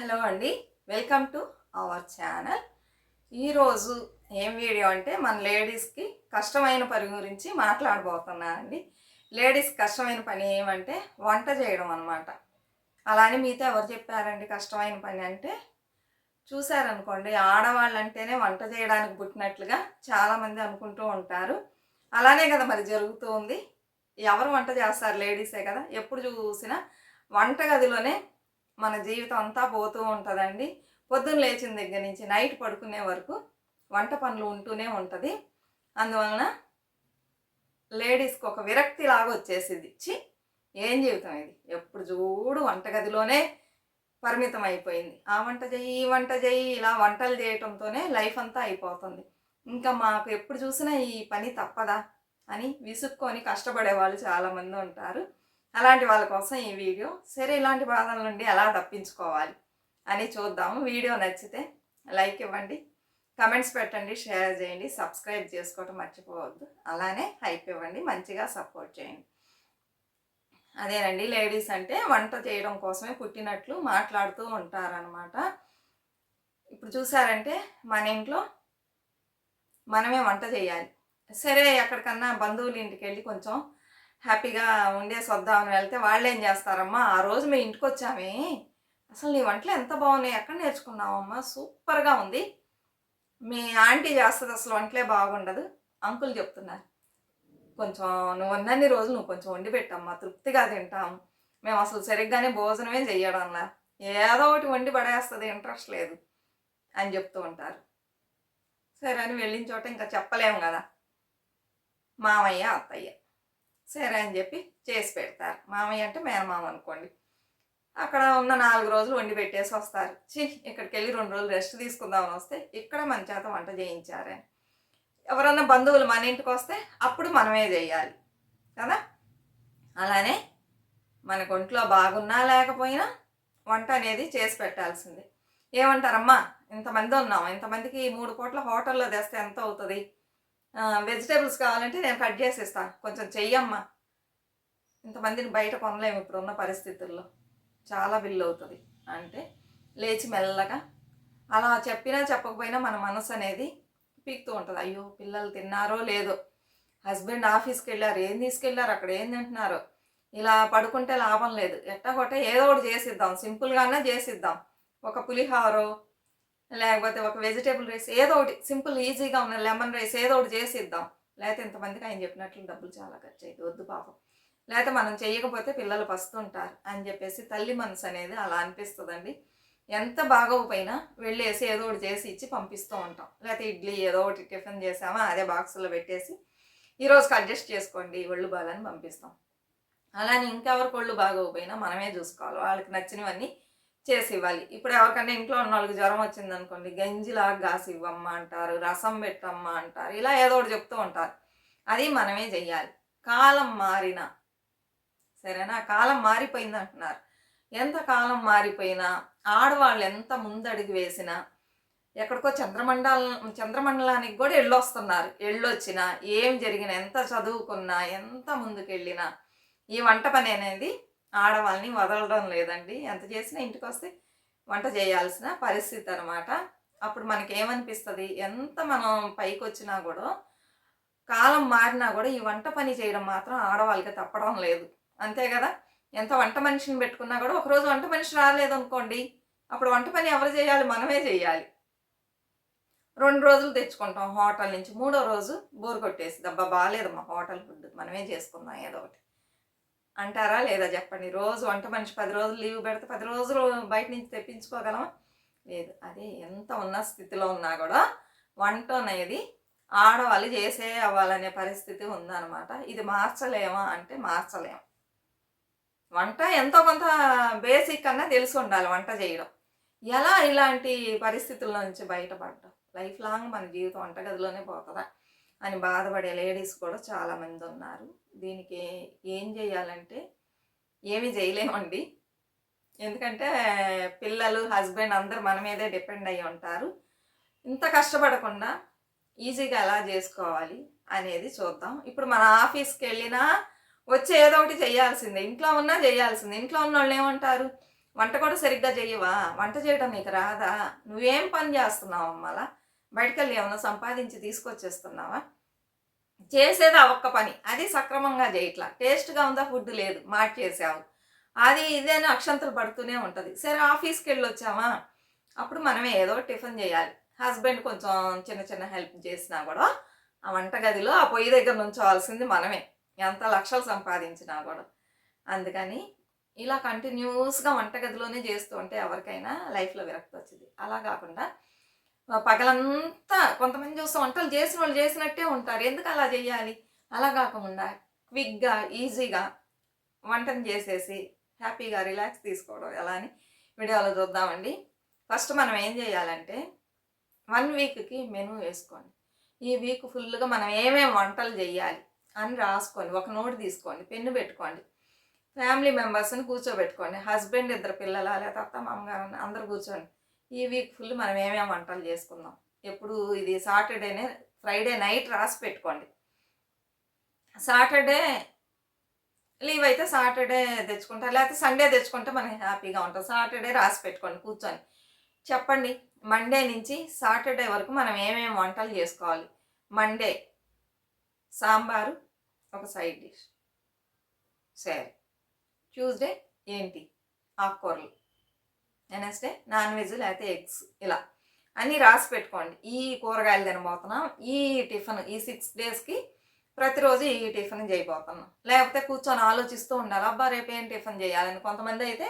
Hello అండి welcome to our channel. ఈరోజు ఏం వీడియో అంటే మన లేడీస్కి కష్టమైన పని గురించి మాట్లాడబోతున్నానండి లేడీస్ కష్టమైన పని ఏమంటే వంట చేయడం అనమాట అలానే మీతో ఎవరు చెప్పారండి కష్టమైన పని అంటే? చూసారనుకోండి ఆడవాళ్ళు అంటేనే వంట చేయడానికి పుట్టినట్లుగా చాలామంది అనుకుంటూ ఉంటారు. అలానే కదా మరి జరుగుతూ ఉంది. ఎవరు వంట చేస్తారు లేడీసే కదా? ఎప్పుడు చూసినా వంటగదిలోనే మన జీవితం అంతా పోతూ ఉంటుందండి. పొద్దున్న లేచిన దగ్గర నుంచి నైట్ పడుకునే వరకు వంట పనులు ఉంటూనే ఉంటుంది. అందువలన లేడీస్కి ఒక విరక్తి లాగా వచ్చేసింది ఇచ్చి ఏం జీవితం ఇది? ఎప్పుడు చూడు వంటగదిలోనే పరిమితం అయిపోయింది. ఆ వంట చేయి ఈ వంట చేయి ఇలా వంటలు చేయటంతోనే లైఫ్ అంతా అయిపోతుంది. ఇంకా మాకు ఎప్పుడు చూసినా ఈ పని తప్పదా అని విసుక్కొని కష్టపడే వాళ్ళు చాలామంది ఉంటారు. అలాంటి వాళ్ళ కోసం ఈ వీడియో. సరే ఇలాంటి బాధల నుండి ఎలా తప్పించుకోవాలి అని చూద్దాము. వీడియో నచ్చితే లైక్ ఇవ్వండి కమెంట్స్ పెట్టండి షేర్ చేయండి సబ్స్క్రైబ్ చేసుకోవటం మర్చిపోవద్దు. అలానే హైప్ ఇవ్వండి మంచిగా సపోర్ట్ చేయండి. అదేనండి లేడీస్ అంటే వంట చేయడం కోసమే పుట్టినట్లు మాట్లాడుతూ ఉంటారనమాట ఇప్పుడు చూసారంటే మన ఇంట్లో మనమే వంట చేయాలి. సరే ఎక్కడికన్నా బంధువుల ఇంటికి వెళ్ళి కొంచెం హ్యాపీగా ఉండేసి వద్దామని వెళ్తే వాళ్ళు ఏం చేస్తారమ్మా? ఆ రోజు మీ ఇంటికి వచ్చామే అసలు నీ వంటలు ఎంత బాగున్నాయి? ఎక్కడ నేర్చుకున్నావమ్మా? సూపర్గా ఉంది. మీ ఆంటీ చేస్తుంది అసలు వంటలే బాగుండదు. అంకుల్ చెప్తున్నారు. కొంచెం నువ్వు ఉన్నన్ని రోజులు నువ్వు కొంచెం వండి పెట్టమ్మా. తృప్తిగా తింటాం. మేము అసలు సరిగ్గానే భోజనమే చెయ్యడంలా. ఏదో ఒకటి వండి పడేస్తుంది ఇంట్రెస్ట్ లేదు అని చెప్తూ ఉంటారు. సరే అని వెళ్ళిన చోట ఇంకా చెప్పలేము కదా. మామయ్య అత్తయ్య. సరే అని చెప్పి చేసి పెడతారు. మామయ్య అంటే మేనమామ అనుకోండి. అక్కడ ఉన్న నాలుగు రోజులు వండి పెట్టేసి వస్తారు. చి ఇక్కడికి వెళ్ళి రెండు రోజులు రెస్ట్ తీసుకుందామని వస్తే ఇక్కడ మన చేత వంట చేయించారని ఎవరన్నా బంధువులు మన ఇంటికి వస్తే అప్పుడు మనమే చేయాలి. కదా? అలానే మనకు ఒంట్లో బాగున్నా లేకపోయినా వంట అనేది చేసి పెట్టాల్సిందే. ఏమంటారమ్మా? ఇంతమంది ఉన్నాం. ఇంతమందికి మూడు పూట్ల హోటల్లో తెస్తే ఎంత అవుతుంది? వెజిటేబుల్స్ కావాలంటే నేను కట్ చేసి ఇస్తాను కొంచెం చెయ్యమ్మా. ఇంతమందిని బయట కొనలేము ఇప్పుడున్న పరిస్థితుల్లో. చాలా బిల్లు అవుతుంది. అంటే లేచి మెల్లగా అలా చెప్పినా చెప్పకపోయినా మన మనసు అనేది పీకుతూ ఉంటుంది. అయ్యో పిల్లలు తిన్నారో లేదో. హస్బెండ్ ఆఫీస్కి వెళ్ళారు ఏం తీసుకెళ్ళారు అక్కడ ఏం తింటున్నారో. ఇలా పడుకుంటే లాభం లేదు. ఎట్టా కొట్టే ఏదో ఒకటి చేసిద్దాం. సింపుల్గానే చేసిద్దాం. ఒక పులిహారో లేకపోతే ఒక వెజిటేబుల్ రైస్ ఏదో ఒకటి సింపుల్ ఈజీగా ఉన్న లెమన్ రైస్ ఏదో ఒకటి చేసి ఇద్దాం లేకపోతే ఇంతమందికి ఆయన చెప్పినట్లు డబ్బులు చాలా ఖర్చు అయ్యింది వద్దు పాపం. లేకపోతే మనం చేయకపోతే పిల్లలు పస్తుంటారు అని చెప్పేసి తల్లి మనసు అనేది అలా అనిపిస్తుందండి. ఎంత బాగోకపోయినా వెళ్ళేసి ఏదో ఒకటి చేసి ఇచ్చి పంపిస్తూ ఉంటాం. లేకపోతే ఇడ్లీ ఏదో ఒకటి టిఫిన్ చేసామా అదే బాక్సులో పెట్టేసి ఈరోజుకి అడ్జస్ట్ చేసుకోండి ఒళ్ళు బాగాలని పంపిస్తాం. అలానే ఇంకెవరికి ఒళ్ళు బాగోకపోయినా మనమే చూసుకోవాలి. వాళ్ళకి నచ్చినవన్నీ చేసి ఇవ్వాలి ఇప్పుడు ఎవరికన్నా ఇంట్లో ఉన్న వాళ్ళకి జ్వరం వచ్చింది అనుకోండి గంజిలా గాసి ఇవ్వమ్మా అంటారు రసం పెట్టమ్మా అంటారు ఇలా ఏదో ఒకటి చెప్తూ ఉంటారు. అది మనమే చెయ్యాలి. కాలం మారిన సరేనా? కాలం మారిపోయింది అంటున్నారు. ఎంత కాలం మారిపోయినా ఆడవాళ్ళు ఎంత ముందడుగు వేసినా ఎక్కడికో చంద్రమండలం చంద్రమండలానికి కూడా ఎళ్ళొస్తున్నారు. ఎళ్ళొచ్చినా ఏం జరిగినా ఎంత చదువుకున్నా ఎంత ముందుకెళ్ళినా ఈ వంట పని అనేది ఆడవాళ్ళని వదలడం లేదండి. ఎంత చేసినా ఇంటికి వస్తే వంట చేయాల్సిన పరిస్థితి అనమాట అప్పుడు మనకి ఏమనిపిస్తుంది ఎంత మనం పైకి వచ్చినా కూడా కాలం మారినా కూడా ఈ వంట పని చేయడం మాత్రం ఆడవాళ్ళకి తప్పడం లేదు. అంతే కదా? ఎంత వంట మనిషిని పెట్టుకున్నా కూడా ఒకరోజు వంట మనిషి రాలేదు అనుకోండి అప్పుడు వంట పని ఎవరు చేయాలి? మనమే చేయాలి. రెండు రోజులు తెచ్చుకుంటాం హోటల్ నుంచి మూడో రోజు బోర్ కొట్టేసి దబ్బా బాగాలేదమ్మా హోటల్ ఫుడ్ మనమే చేసుకుందాం ఏదో ఒకటి. అంటారా లేదా చెప్పండి. రోజు వంట మనిషి పది రోజులు లీవ్ పెడితే పది రోజులు బయట నుంచి తెప్పించుకోగలమా? లేదు. అదే ఎంత ఉన్న స్థితిలో ఉన్నా కూడా వంట అనేది ఆడవాళ్ళు చేసే అవ్వాలనే పరిస్థితి ఉందన్నమాట. ఇది మార్చలేమా అంటే మార్చలేము వంట ఎంతో కొంత బేసిక్ అన్నా తెలిసి ఉండాలి వంట చేయడం. ఎలా ఇలాంటి పరిస్థితుల నుంచి బయటపడడం? లైఫ్ లాంగ్ మన జీవితం వంటగదిలోనే పోతుందా? అని బాధపడే లేడీస్ కూడా చాలామంది ఉన్నారు. దీనికి ఏం చేయాలంటే ఏమీ చేయలేమండి. ఎందుకంటే పిల్లలు హస్బెండ్ అందరు మన మీదే డిపెండ్ అయి ఉంటారు. ఇంత కష్టపడకుండా ఈజీగా ఎలా చేసుకోవాలి అనేది చూద్దాం. ఇప్పుడు మన ఆఫీస్కి వెళ్ళినా వచ్చి ఏదో ఒకటి చేయాల్సిందే. ఇంట్లో ఉన్నా చేయాల్సిందే. ఇంట్లో ఉన్న వాళ్ళు ఏమంటారు? వంట కూడా సరిగ్గా చేయవా వంట చేయడం నీకు రాదా? నువ్వేం పని చేస్తున్నావు మళ్ళా బయటకెళ్ళి ఏమన్నా సంపాదించి తీసుకొచ్చేస్తున్నావా? చేసేది ఆ ఒక్క పని. అది సక్రమంగా చేయట్లా టేస్ట్గా ఉందా? ఫుడ్ లేదు. మాట చేసావు అది ఇదేనా అక్షంతలు పడుతూనే ఉంటుంది. సరే ఆఫీస్కి వెళ్ళి వచ్చామా అప్పుడు మనమే ఏదో టిఫిన్ చేయాలి. హస్బెండ్ కొంచెం చిన్న చిన్న హెల్ప్ చేసినా కూడా ఆ వంటగదిలో ఆ పొయ్యి దగ్గర నుంచోవాల్సింది మనమే. ఎంత లక్షలు సంపాదించినా కూడా అందుకని ఇలా కంటిన్యూస్గా వంటగదిలోనే చేస్తూ ఉంటే ఎవరికైనా లైఫ్లో విరక్తి వచ్చింది. అలా కాకుండా పగలంతా కొంతమంది చూస్తే వంటలు చేసిన వాళ్ళు చేసినట్టే ఉంటారు. ఎందుకు అలా చేయాలి అలా కాకుండా క్విక్గా ఈజీగా వంటను చేసేసి హ్యాపీగా రిలాక్స్ తీసుకోవడం ఎలా అని వీడియోలో చూద్దామండి. ఫస్ట్ మనం ఏం చేయాలంటే వన్ వీక్కి మెనూ వేసుకోండి. ఈ వీక్ ఫుల్గా మనం ఏమేమి వంటలు చేయాలి అని రాసుకోండి. ఒక నోట్ తీసుకోండి పెన్ను పెట్టుకోండి ఫ్యామిలీ మెంబర్స్ని కూర్చోబెట్టుకోండి హస్బెండ్ ఇద్దరు పిల్లల లేకపోతే అత్త మామగారు అందరు కూర్చోండి. ఈ వీక్ ఫుల్ మనం ఏమేమి వంటలు చేసుకుందాం. ఎప్పుడు ఇది సాటర్డేనే ఫ్రైడే నైట్ రాసి పెట్టుకోండి. సాటర్డే లీవ్ అయితే సాటర్డే తెచ్చుకుంటా లేకపోతే సండే తెచ్చుకుంటే మనకి హ్యాపీగా ఉంటాం. సాటర్డే రాసి పెట్టుకోండి కూర్చొని. చెప్పండి మండే నుంచి సాటర్డే వరకు మనం ఏమేమి వంటలు చేసుకోవాలి? మండే సాంబారు ఒక సైడ్ డిష్. సరే. ట్యూస్డే ఏంటి? ఆకుకూరలు. వెనస్డే నాన్ వెజ్ లేకపోతే ఎగ్స్ ఇలా. అన్నీ రాసి పెట్టుకోండి. ఈ కూరగాయలు తినబోతున్నాం. ఈ టిఫిన్ ఈ సిక్స్ డేస్కి ప్రతిరోజు ఈ టిఫిన్ చేయబోతున్నాం. లేకపోతే కూర్చొని ఆలోచిస్తూ ఉండాలి అబ్బా రేపు ఏం టిఫిన్ చేయాలని. కొంతమంది అయితే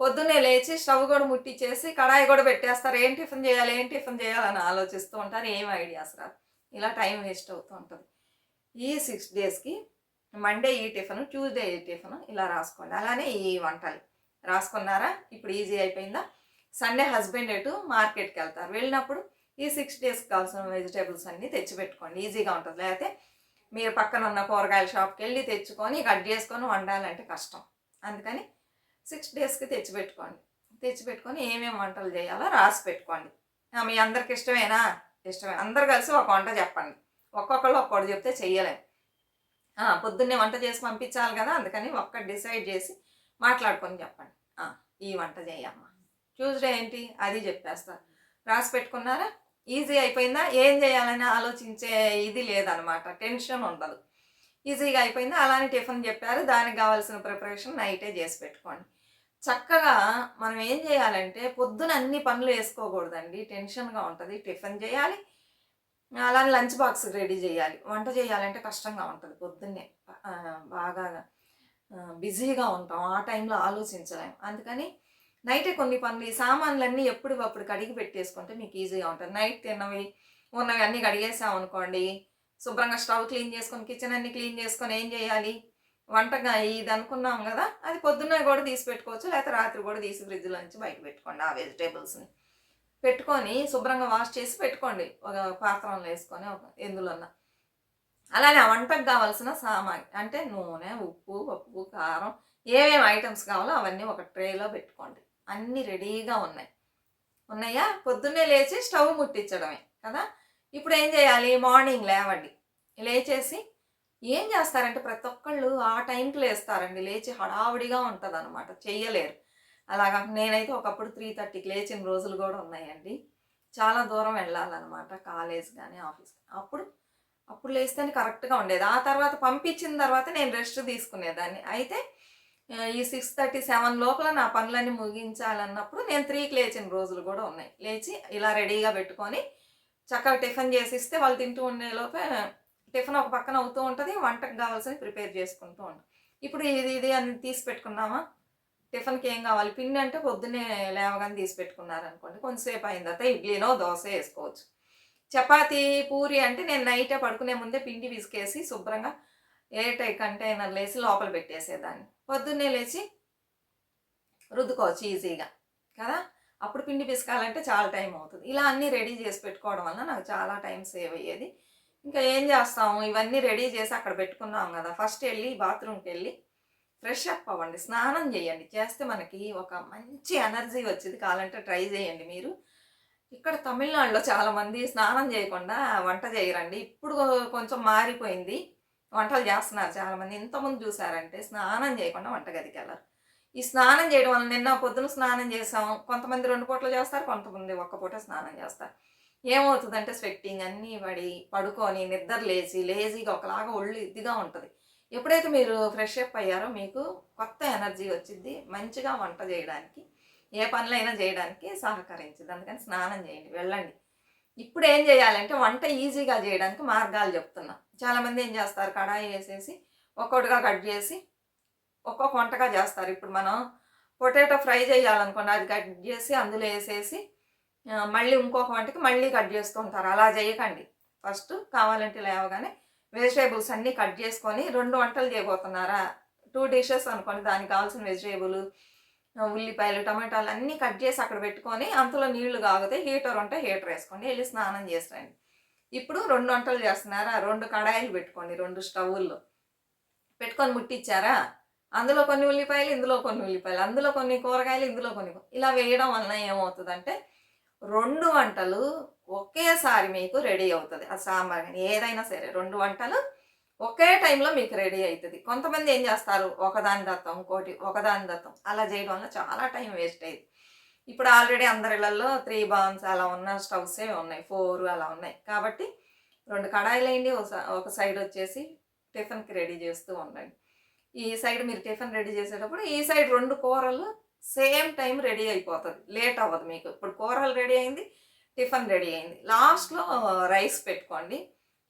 పొద్దున్నే లేచి స్టవ్ కూడా ముట్టించేసి కడాయి కూడా పెట్టేస్తారు. ఏం టిఫిన్ చేయాలి? ఏం టిఫిన్ చేయాలని ఆలోచిస్తూ ఉంటారు. ఏం ఐడియాస్ రాదు ఇలా టైం వేస్ట్ అవుతూ ఉంటుంది ఈ సిక్స్ డేస్కి మండే ఈ టిఫిన్ ట్యూస్డే ఈ టిఫిన్ ఇలా రాసుకోండి. అలానే ఈ వంటలు. రాసుకున్నారా? ఇప్పుడు ఈజీ అయిపోయిందా? సండే హస్బెండ్ ఎటు? మార్కెట్కి వెళ్తారు. వెళ్ళినప్పుడు ఈ సిక్స్ డేస్కి కావాల్సిన వెజిటేబుల్స్ అన్నీ తెచ్చిపెట్టుకోండి. ఈజీగా ఉంటుంది. లేకపోతే మీరు పక్కన ఉన్న కూరగాయల షాప్కి వెళ్ళి తెచ్చుకొని కట్ చేసుకొని వండాలంటే కష్టం. అందుకని సిక్స్ డేస్కి తెచ్చిపెట్టుకోండి. తెచ్చిపెట్టుకొని ఏమేమి వంటలు చేయాలో రాసి పెట్టుకోండి. మీ అందరికి ఇష్టమేనా? ఇష్టమే. అందరు కలిసి ఒక వంట చెప్పండి. ఒక్కొక్కళ్ళు ఒక్కొక్కటి చెప్తే చెయ్యలేము పొద్దున్నే వంట చేసి పంపించాలి కదా. అందుకని ఒక్కటి డిసైడ్ చేసి మాట్లాడుకొని చెప్పండి. ఈ వంట చేయమ్మా. ట్యూస్డే ఏంటి? అది చెప్పేస్తారు రాసి పెట్టుకున్నారా? ఈజీ అయిపోయిందా? ఏం చేయాలని ఆలోచించే ఇది లేదనమాట. టెన్షన్ ఉండదు. ఈజీగా అయిపోయిందా? అలానే టిఫిన్ చెప్పారు. దానికి కావాల్సిన ప్రిపరేషన్ నైటే చేసి పెట్టుకోండి. చక్కగా మనం ఏం చేయాలంటే పొద్దున అన్ని పనులు వేసుకోకూడదండి. టెన్షన్గా ఉంటుంది. టిఫిన్ చేయాలి. అలానే లంచ్ బాక్స్ రెడీ చేయాలి. వంట చేయాలంటే కష్టంగా ఉంటుంది పొద్దున్నే. బాగా బిజీగా ఉంటాం. ఆ టైంలో ఆలోచించలేం. అందుకని నైటే కొన్ని పనులు ఈ సామాన్లన్నీ ఎప్పుడు కడిగి పెట్టేసుకుంటే మీకు ఈజీగా ఉంటుంది. నైట్ తిన్నవి ఉన్నవి అన్నీ కడిగేసాం అనుకోండి శుభ్రంగా స్టవ్ క్లీన్ చేసుకొని కిచెన్ అన్ని క్లీన్ చేసుకొని ఏం చేయాలి? వంటగా ఇది అనుకున్నాం కదా అది పొద్దున్న కూడా తీసి పెట్టుకోవచ్చు లేకపోతే రాత్రి కూడా తీసి ఫ్రిడ్జ్లో నుంచి బయట పెట్టుకోండి ఆ వెజిటేబుల్స్ని. పెట్టుకొని శుభ్రంగా వాష్ చేసి పెట్టుకోండి. ఒక పాత్రలో వేసుకొని ఒక ఎందులోన్నా. అలానే ఆ వంటకు కావాల్సిన సామాన్ అంటే నూనె ఉప్పు పప్పు కారం ఏమేమి ఐటమ్స్ కావాలో అవన్నీ ఒక ట్రేలో పెట్టుకోండి. అన్నీ రెడీగా ఉన్నాయి. ఉన్నాయా? పొద్దున్నే లేచి స్టవ్ ముట్టించడమే కదా? ఇప్పుడు ఏం చేయాలి? మార్నింగ్ లేవండి. లేచేసి ఏం చేస్తారంటే ప్రతి ఒక్కళ్ళు ఆ టైంకి లేస్తారండి. లేచి హడావుడిగా ఉంటుంది అనమాట చెయ్యలేరు. అలాగా నేనైతే ఒకప్పుడు త్రీ థర్టీకి లేచిన రోజులు కూడా ఉన్నాయండి. చాలా దూరం వెళ్ళాలన్నమాట. కాలేజ్ కానీ ఆఫీస్ అప్పుడు అప్పుడు లేస్తేనే కరెక్ట్గా ఉండేది. ఆ తర్వాత పంపించిన తర్వాత నేను రెస్ట్ తీసుకునేదాన్ని. అయితే ఈ సిక్స్ థర్టీ సెవెన్ లోపల నా పనులన్నీ ముగించాలన్నప్పుడు నేను త్రీకి లేచిన రోజులు కూడా ఉన్నాయి. లేచి ఇలా రెడీగా పెట్టుకొని చక్కగా టిఫిన్ చేసిస్తే వాళ్ళు తింటూ ఉండే లోపే టిఫిన్ ఒక పక్కన అవుతూ ఉంటుంది వంటకు కావాల్సింది ప్రిపేర్ చేసుకుంటూ ఉంటాం ఇప్పుడు ఇది ఇది అని తీసి పెట్టుకున్నామా? టిఫిన్కి ఏం కావాలి? పిండి అంటే పొద్దున్నే లేవగానే తీసి పెట్టుకున్నారనుకోండి. కొంతసేపు అయిన తర్వాత ఇడ్లీనో దోశ వేసుకోవచ్చు. చపాతీ పూరి అంటే నేను నైటే పడుకునే ముందే పిండి విసికేసి శుభ్రంగా ఎయిర్ టై కంటైనర్లు వేసి లోపల పెట్టేసేదాన్ని. పొద్దున్నే లేచి రుద్దుకోవచ్చు ఈజీగా కదా? అప్పుడు పిండి పిసకాలంటే చాలా టైం అవుతుంది. ఇలా అన్నీ రెడీ చేసి పెట్టుకోవడం వల్ల నాకు చాలా టైం సేవ్ అయ్యేది. ఇంకా ఏం చేస్తాము? ఇవన్నీ రెడీ చేసి అక్కడ పెట్టుకున్నాం కదా. ఫస్ట్ వెళ్ళి బాత్రూమ్కి వెళ్ళి ఫ్రెష్ అప్ అవ్వండి. స్నానం చేయండి. చేస్తే మనకి ఒక మంచి ఎనర్జీ వచ్చింది కావాలంటే ట్రై చేయండి మీరు. ఇక్కడ తమిళనాడులో చాలామంది స్నానం చేయకుండా వంట చేయరండి. ఇప్పుడు కొంచెం మారిపోయింది. వంటలు చేస్తున్నారు చాలామంది. ఇంతమంది చూసారంటే స్నానం చేయకుండా వంటగదికి వెళ్ళరు. ఈ స్నానం చేయడం వల్ల నిన్న పొద్దున స్నానం చేసాం కొంతమంది రెండు పూటలు చేస్తారు కొంతమంది ఒక్క పూట స్నానం చేస్తారు. ఏమవుతుందంటే స్వెట్టింగ్ అన్నీ పడి పడుకొని నిద్ర లేచి లేజీగా ఒకలాగా ఒళ్ళు ఇదిగా ఉంటుంది. ఎప్పుడైతే మీరు ఫ్రెష్ అప్ అయ్యారో మీకు కొత్త ఎనర్జీ వచ్చింది. మంచిగా వంట చేయడానికి ఏ పనులైనా చేయడానికి సహకరించదు. అందుకని స్నానం చేయండి వెళ్ళండి. ఇప్పుడు ఏం చేయాలంటే వంట ఈజీగా చేయడానికి మార్గాలు చెప్తున్నా. చాలామంది ఏం చేస్తారు? కడాయి వేసేసి ఒక్కొక్కటిగా కట్ చేసి ఒక్కొక్క వంటగా చేస్తారు. ఇప్పుడు మనం పొటాటో ఫ్రై చేయాలనుకోండి అది కట్ చేసి అందులో వేసేసి మళ్ళీ ఇంకొక వంటకి మళ్ళీ కట్ చేస్తుంటారు అలా చేయకండి. ఫస్ట్ కావాలంటే లేవగానే వెజిటేబుల్స్ అన్నీ కట్ చేసుకొని రెండు వంటలు చేయబోతున్నారా? టూ డిషెస్ అనుకోండి దానికి కావాల్సిన వెజిటేబుల్ ఉల్లిపాయలు టమాటాలు అన్నీ కట్ చేసి అక్కడ పెట్టుకొని అంతలో నీళ్ళు కాగితే హీటర్ ఉంటే హీటర్ వేసుకోండి. వెళ్ళి స్నానం చేసండి ఇప్పుడు రెండు వంటలు చేస్తున్నారా? రెండు కడాయిలు పెట్టుకోండి రెండు స్టవ్వుల్లో. పెట్టుకొని ముట్టించారా అందులో కొన్ని ఉల్లిపాయలు ఇందులో కొన్ని ఉల్లిపాయలు అందులో కొన్ని కూరగాయలు ఇందులో కొన్ని ఇలా వేయడం వలన ఏమవుతుందంటే రెండు వంటలు ఒకేసారి మీకు రెడీ అవుతుంది. ఆ సాంబార్ కానీ ఏదైనా సరే రెండు వంటలు ఒకే టైంలో మీకు రెడీ అవుతుంది కొంతమంది ఏం చేస్తారు? ఒకదాని దత్తం ఇంకోటి ఒకదాని దత్తం. అలా చేయడం వల్ల చాలా టైం వేస్ట్ అయ్యింది. ఇప్పుడు ఆల్రెడీ అందరిళ్ళల్లో త్రీ బాన్స్ అలా ఉన్న స్టవ్సే ఉన్నాయి. ఫోర్ అలా ఉన్నాయి. కాబట్టి రెండు కడాయిలు అయింది ఒక సైడ్ వచ్చేసి టిఫిన్కి రెడీ చేస్తూ ఉండండి. ఈ సైడ్ మీరు టిఫిన్ రెడీ చేసేటప్పుడు ఈ సైడ్ రెండు కూరలు సేమ్ టైం రెడీ అయిపోతుంది. లేట్ అవ్వదు మీకు. ఇప్పుడు కూరలు రెడీ అయింది టిఫిన్ రెడీ అయింది. లాస్ట్లో రైస్ పెట్టుకోండి.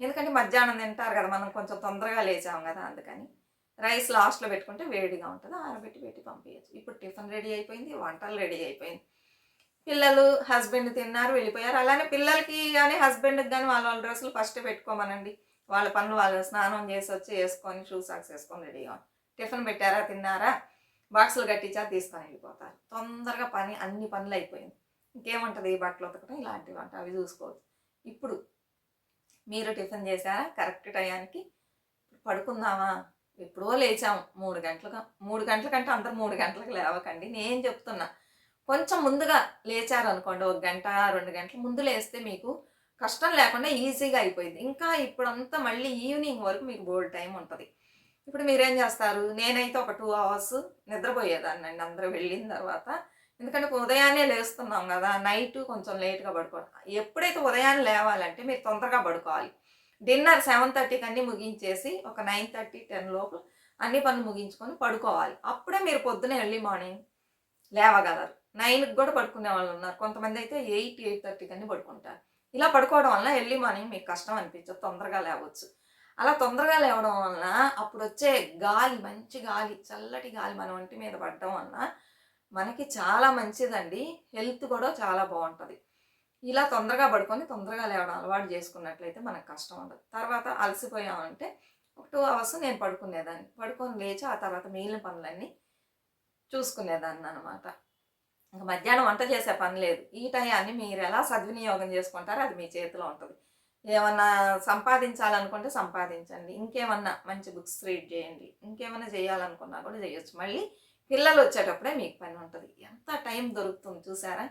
ఎందుకంటే మధ్యాహ్నం తింటారు కదా మనం కొంచెం తొందరగా లేచాం కదా అందుకని. రైస్ లాస్ట్లో పెట్టుకుంటే వేడిగా ఉంటుంది ఆరబెట్టి పెట్టి పంపించచ్చు ఇప్పుడు టిఫిన్ రెడీ అయిపోయింది వంటలు రెడీ అయిపోయింది. పిల్లలు హస్బెండ్ తిన్నారు వెళ్ళిపోయారు. అలానే పిల్లలకి కానీ హస్బెండ్కి కానీ వాళ్ళ వాళ్ళ డ్రెస్సులు ఫస్ట్ పెట్టుకోమనండి. వాళ్ళ పనులు వాళ్ళు స్నానం చేసి వచ్చి వేసుకొని షూ సాక్స్ వేసుకొని రెడీగా టిఫిన్ పెట్టారా తిన్నారా? బాక్సులు కట్టించా తీసుకొని వెళ్ళిపోతారు. తొందరగా పని అన్ని పనులు అయిపోయింది. ఇంకేముంటుంది బట్టలు ఉతకడం ఇలాంటివి వంట అవి చూసుకోవచ్చు. ఇప్పుడు మీరు టిఫిన్ చేశారా? కరెక్ట్ టయానికి పడుకుందామా? ఎప్పుడో లేచాము మూడు గంటలుగా మూడు గంటల కంటే అందరు మూడు గంటలకు లేవకండి. నేను చెప్తున్నా కొంచెం ముందుగా లేచారనుకోండి ఒక గంట రెండు గంటల ముందు లేస్తే మీకు కష్టం లేకుండా ఈజీగా అయిపోయింది. ఇంకా ఇప్పుడంతా మళ్ళీ ఈవినింగ్ వరకు మీకు బోల్డ్ టైం ఉంటుంది. ఇప్పుడు మీరేం చేస్తారు? నేనైతే ఒక టూ అవర్స్ నిద్రపోయేదాన్ని అండి అందరూ వెళ్ళిన తర్వాత ఎందుకంటే ఉదయాన్నే లేస్తున్నాం కదా నైట్ కొంచెం లేట్గా పడుకోవడం ఎప్పుడైతే ఉదయాన్నే లేవాలంటే మీరు తొందరగా పడుకోవాలి. డిన్నర్ సెవెన్ థర్టీకి అన్నీ ముగించేసి ఒక నైన్ థర్టీ టెన్ లోపు అన్ని పనులు ముగించుకొని పడుకోవాలి. అప్పుడే మీరు పొద్దున్నే ఎర్లీ మార్నింగ్ లేవగలరు. నైన్కి కూడా పడుకునే వాళ్ళు ఉన్నారు. కొంతమంది అయితే ఎయిట్ ఎయిట్ థర్టీకి అన్నీ పడుకుంటారు. ఇలా పడుకోవడం వల్ల ఎర్లీ మార్నింగ్ మీకు కష్టం అనిపించదు. తొందరగా లేవచ్చు. అలా తొందరగా లేవడం వలన అప్పుడు వచ్చే గాలి మంచి గాలి చల్లటి గాలి మన ఒంటి మీద పడడం వలన మనకి చాలా మంచిదండి. హెల్త్ కూడా చాలా బాగుంటుంది. ఇలా తొందరగా పడుకొని తొందరగా లేవడం అలవాటు చేసుకున్నట్లయితే మనకు కష్టం ఉండదు. తర్వాత అలసిపోయామంటే ఒక టూ అవర్స్ నేను పడుకునేదాన్ని. పడుకొని లేచి ఆ తర్వాత మిగిలిన పనులన్నీ చూసుకునేదాన్ని అనమాట ఇంకా మధ్యాహ్నం వంట చేసే పని లేదు. ఈ టయాన్ని మీరు ఎలా సద్వినియోగం చేసుకుంటారో అది మీ చేతిలో ఉంటుంది. ఏమన్నా సంపాదించాలనుకుంటే సంపాదించండి. ఇంకేమన్నా మంచి బుక్స్ రీడ్ చేయండి. ఇంకేమన్నా చేయాలనుకున్నా కూడా చేయొచ్చు. మళ్ళీ పిల్లలు వచ్చేటప్పుడే మీకు పని ఉంటుంది. ఎంత టైం దొరుకుతుంది చూసారా?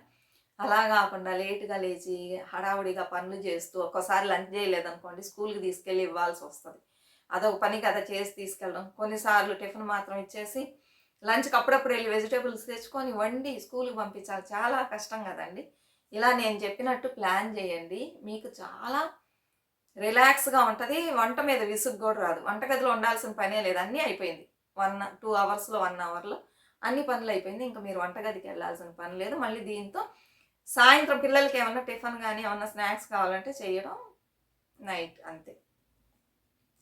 అలా కాకుండా లేటుగా లేచి హడావుడిగా పనులు చేస్తూ ఒక్కోసారి లంచ్ చేయలేదనుకోండి స్కూల్కి తీసుకెళ్ళి ఇవ్వాల్సి వస్తుంది. అదొక పని కదా చేసి తీసుకెళ్ళడం. కొన్నిసార్లు టిఫిన్ మాత్రం ఇచ్చేసి లంచ్కి అప్పుడప్పుడు వెళ్ళి వెజిటేబుల్స్ తెచ్చుకొని వండి స్కూల్కి పంపించాలి. చాలా కష్టం కదండి. ఇలా నేను చెప్పినట్టు ప్లాన్ చేయండి. మీకు చాలా రిలాక్స్గా ఉంటుంది. వంట మీద విసుగు కూడా రాదు. వంటగదిలో ఉండాల్సిన పనే లేదు. అన్నీ అయిపోయింది. వన్ టూ అవర్స్లో వన్ అవర్లో అన్ని పనులు అయిపోయింది. ఇంకా మీరు వంటగదికి వెళ్ళాల్సిన పని లేదు. మళ్ళీ దీంతో సాయంత్రం పిల్లలకి ఏమన్నా టిఫిన్ కానీ ఏమన్నా స్నాక్స్ కావాలంటే చేయడం నైట్ అంతే.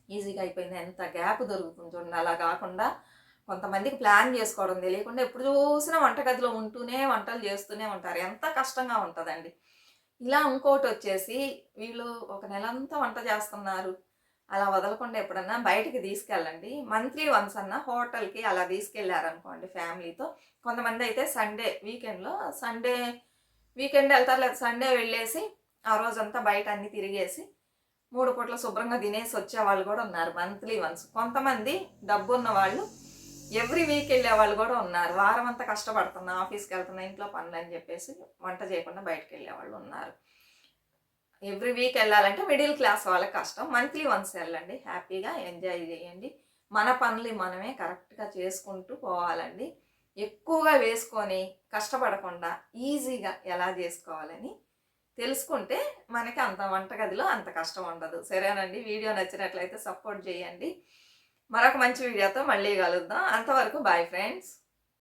ఈజీగా అయిపోయింది. ఎంత గ్యాప్ దొరుకుతుంది చూడండి. అలా కాకుండా కొంతమందికి ప్లాన్ చేసుకోవడం తెలియకుండా ఎప్పుడు చూసినా వంటగదిలో ఉంటూనే వంటలు చేస్తూనే ఉంటారు. ఎంత కష్టంగా ఉంటుందండి. ఇలా ఇంకోటి వచ్చేసి వీళ్ళు ఒక నెలంతా వంట చేస్తున్నారు. అలా వదలకుండా ఎప్పుడన్నా బయటికి తీసుకెళ్ళండి. మంత్లీ వన్స్ అన్న హోటల్కి అలా తీసుకెళ్ళారనుకోండి ఫ్యామిలీతో. కొంతమంది అయితే సండే వీకెండ్లో సండే వీకెండ్ వెళ్తారు లేదా సండే వెళ్ళేసి ఆ రోజంతా బయట అన్ని తిరిగేసి మూడు పూట్ల శుభ్రంగా తినేసి వచ్చే వాళ్ళు కూడా ఉన్నారు మంత్లీ వన్స్. కొంతమంది డబ్బు ఉన్న వాళ్ళు ఎవ్రీ వీక్ వెళ్ళే వాళ్ళు కూడా ఉన్నారు. వారం అంతా కష్టపడుతున్నా ఆఫీస్కి వెళ్తున్నా ఇంట్లో పనులు అని చెప్పేసి వంట చేయకుండా బయటకు వెళ్ళే వాళ్ళు ఉన్నారు. ఎవ్రీ వీక్ వెళ్ళాలంటే మిడిల్ క్లాస్ వాళ్ళకి కష్టం. మంత్లీ వన్స్ వెళ్ళండి. హ్యాపీగా ఎంజాయ్ చేయండి. మన పనులు మనమే కరెక్ట్గా చేసుకుంటూ పోవాలండి. ఎక్కువగా వేసుకొని కష్టపడకుండా ఈజీగా ఎలా చేసుకోవాలని తెలుసుకుంటే మనకి అంత వంటగదిలో అంత కష్టం ఉండదు. సరేనండి. వీడియో నచ్చినట్లయితే సపోర్ట్ చేయండి. మరొక మంచి వీడియోతో మళ్ళీ కలుద్దాం. అంతవరకు బాయ్ ఫ్రెండ్స్.